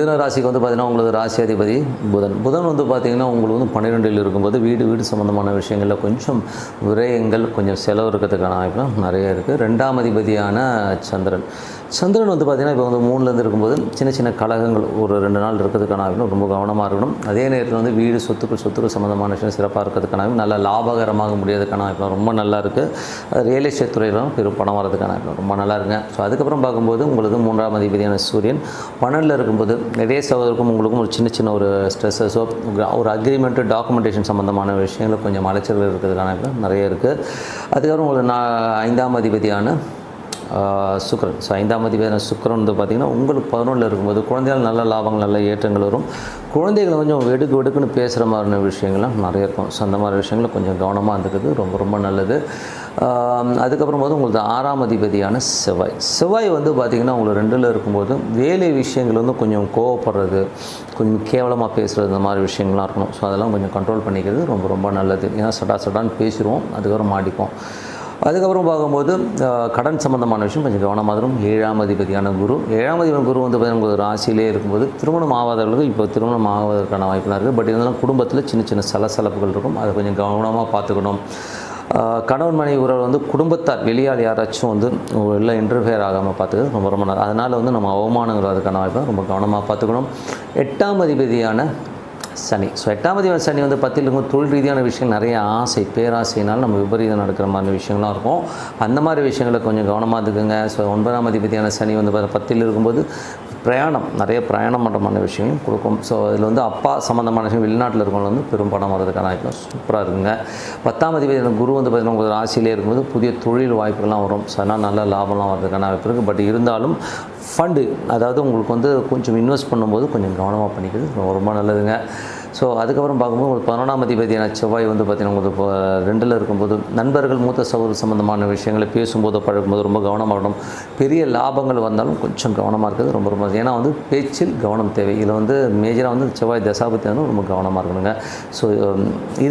மிதன ராசிக்கு வந்து பார்த்தீங்கன்னா உங்களுக்கு ராசி அதிபதி புதன். புதன் வந்து பார்த்தீங்கன்னா உங்களுக்கு வந்து பன்னிரெண்டில் இருக்கும்போது வீடு வீடு சம்மந்தமான விஷயங்களில் கொஞ்சம் விரயங்கள் கொஞ்சம் செலவு இருக்கிறதுக்கான வாய்ப்பு நிறைய இருக்குது ரெண்டாம் அதிபதியான சந்திரன். சந்திரன் வந்து பார்த்திங்கன்னா இப்போ வந்து மூணுலேருந்து இருக்கும்போது சின்ன சின்ன கழகங்கள் ஒரு ரெண்டு நாள் இருக்கிறதுக்கான வாய்ப்பு ரொம்ப கவனமாக இருக்கணும். அதே நேரத்தில் வந்து வீடு சொத்துக்கள் சொத்துக்கள் சம்மந்தமான விஷயம் சிறப்பாக இருக்கிறதுக்கான வாய்ப்பு நல்லா லாபகரமாக முடியறதுக்கான வாய்ப்பு ரொம்ப நல்லா இருக்குது ரியல் எஸ்டேட் துறையிலும் பெரும் பணம் வரதுக்கான வாய்ப்பு ரொம்ப நல்லா இருக்குங்க. ஸோ அதுக்கப்புறம் பார்க்கும்போது உங்களுக்கு மூன்றாம் அதிபதியான சூரியன் பன்னெண்டில் இருக்கும்போது நிறைய சகோதரருக்கும் உங்களுக்கும் ஒரு சின்ன சின்ன ஒரு ஸ்ட்ரெஸ்ஸஸோ ஒரு அக்ரிமெண்ட்டு டாக்குமெண்டேஷன் சம்மந்தமான விஷயங்கள் கொஞ்சம் அலைச்சல்கள் இருக்கிறதுக்கான நிறைய இருக்குது அதுக்கப்புறம் உங்களுக்கு நான் ஐந்தாம் அதிபதியான சுக்கரன். ஸோ ஐந்தாம் அதிபதியான சுக்கரன் வந்து பார்த்திங்கன்னா உங்களுக்கு பதினொன்றில் இருக்கும்போது குழந்தைகள் நல்ல லாபங்கள் நல்ல ஏற்றங்கள் வரும். குழந்தைகள் கொஞ்சம் வெடுக்கு வெடுக்குன்னு பேசுகிற மாதிரியான விஷயங்கள்லாம் நிறைய இருக்கும். ஸோ அந்த மாதிரி விஷயங்களும் கொஞ்சம் கவனமாக இருந்துக்கிறது ரொம்ப ரொம்ப நல்லது. அதுக்கப்புறம் போது உங்களுக்கு ஆறாம் அதிபதியான செவ்வாய். செவ்வாய் வந்து பார்த்திங்கன்னா உங்களுக்கு ரெண்டில் இருக்கும்போது வேலை விஷயங்கள் வந்து கொஞ்சம் கோவப்படுறது கொஞ்சம் கேவலமாக பேசுகிறது இந்த மாதிரி விஷயங்கள்லாம் இருக்கணும். ஸோ அதெல்லாம் கொஞ்சம் கண்ட்ரோல் பண்ணிக்கிறது ரொம்ப ரொம்ப நல்லது. ஏன்னா சடா சடான்னு பேசிடுவோம் அதுக்கப்புறம் மாட்டிப்போம். அதுக்கப்புறம் பார்க்கும்போது கடன் சம்மந்தமான விஷயம் கொஞ்சம் கவனமாக இருக்கும் ஏழாம் அதிபதியான குரு. ஏழாம் அதிபதியான குரு வந்து பார்த்தீங்கன்னா உங்களுக்கு ராசியிலே இருக்கும்போது திருமணம் ஆகாதவர்களுக்கு இப்போ திருமணம் ஆவதற்கான வாய்ப்புலாம் இருக்குது. பட் இருந்தாலும் குடும்பத்தில் சின்ன சின்ன சலசலப்புகள் இருக்கும். அதை கொஞ்சம் கவனமாக பார்த்துக்கணும். கணவன் மனைவி உறவு வந்து குடும்பத்தார் வெளியால் யாராச்சும் வந்து உள்ள இன்டர்ஃபியர் ஆகாமல் பார்த்துக்கிறது ரொம்ப ரொம்ப நல்லது. அதனால் வந்து நம்ம அவமானங்கள் அதுக்கான வாய்ப்பை ரொம்ப கவனமாக பார்த்துக்கணும். எட்டாம் அதிபதியான சனி. ஸோ எட்டாம் அதிபதி சனி வந்து பத்தில் இருக்கும். தொழில் ரீதியான விஷயம் நிறைய ஆசை பேராசையினால் நம்ம விபரீதம் நடக்கிற மாதிரி விஷயங்களாம் இருக்கும். அந்த மாதிரி விஷயங்களை கொஞ்சம் கவனமாக இருக்குங்க ஸோ ஒன்பதாம் அதிபதியான சனி வந்து பத்தில் இருக்கும்போது பிரயாணம் நிறைய பிரயாணம் பண்ணுறமான விஷயங்களும் கொடுக்கும். ஸோ இதில் வந்து அப்பா சம்மந்தமான விஷயம் வெளிநாட்டில் இருக்கவங்க வந்து பெரும் பணம் வரதுக்கான வாய்ப்பு சூப்பராக இருக்குங்க. பத்தாம் அதிபதியான குரு வந்து பார்த்திங்கன்னா உங்களுக்கு ராசியிலே இருக்கும்போது புதிய தொழில் வாய்ப்புகள்லாம் வரும். ஸோ அதனால் நல்ல லாபம்லாம் வரதுக்கான வாய்ப்பு இருக்குது பட் இருந்தாலும் ஃபண்டு அதாவது உங்களுக்கு வந்து கொஞ்சம் இன்வெஸ்ட் பண்ணும்போது கொஞ்சம் கவனமாக பண்ணிக்கிறது ரொம்ப நல்லதுங்க. ஸோ அதுக்கப்புறம் பார்க்கும்போது உங்களுக்கு பதினொன்றாம் அதிபதியான செவ்வாய் வந்து பார்த்திங்கன்னா உங்களுக்கு இப்போ ரெண்டில் இருக்கும்போது நண்பர்கள் மூத்த சகோதர சம்மந்தமான விஷயங்களை பேசும்போது பழகும்போது ரொம்ப கவனமாக இருக்கணும். பெரிய லாபங்கள் வந்தாலும் கொஞ்சம் கவனமாக இருக்கிறது ரொம்ப ரொம்ப ஏன்னா வந்து பேச்சில் கவனம் தேவை. இதில் வந்து மேஜராக வந்து செவ்வாய் தசாபத்தி வந்து ரொம்ப கவனமாக இருக்கணுங்க. ஸோ இது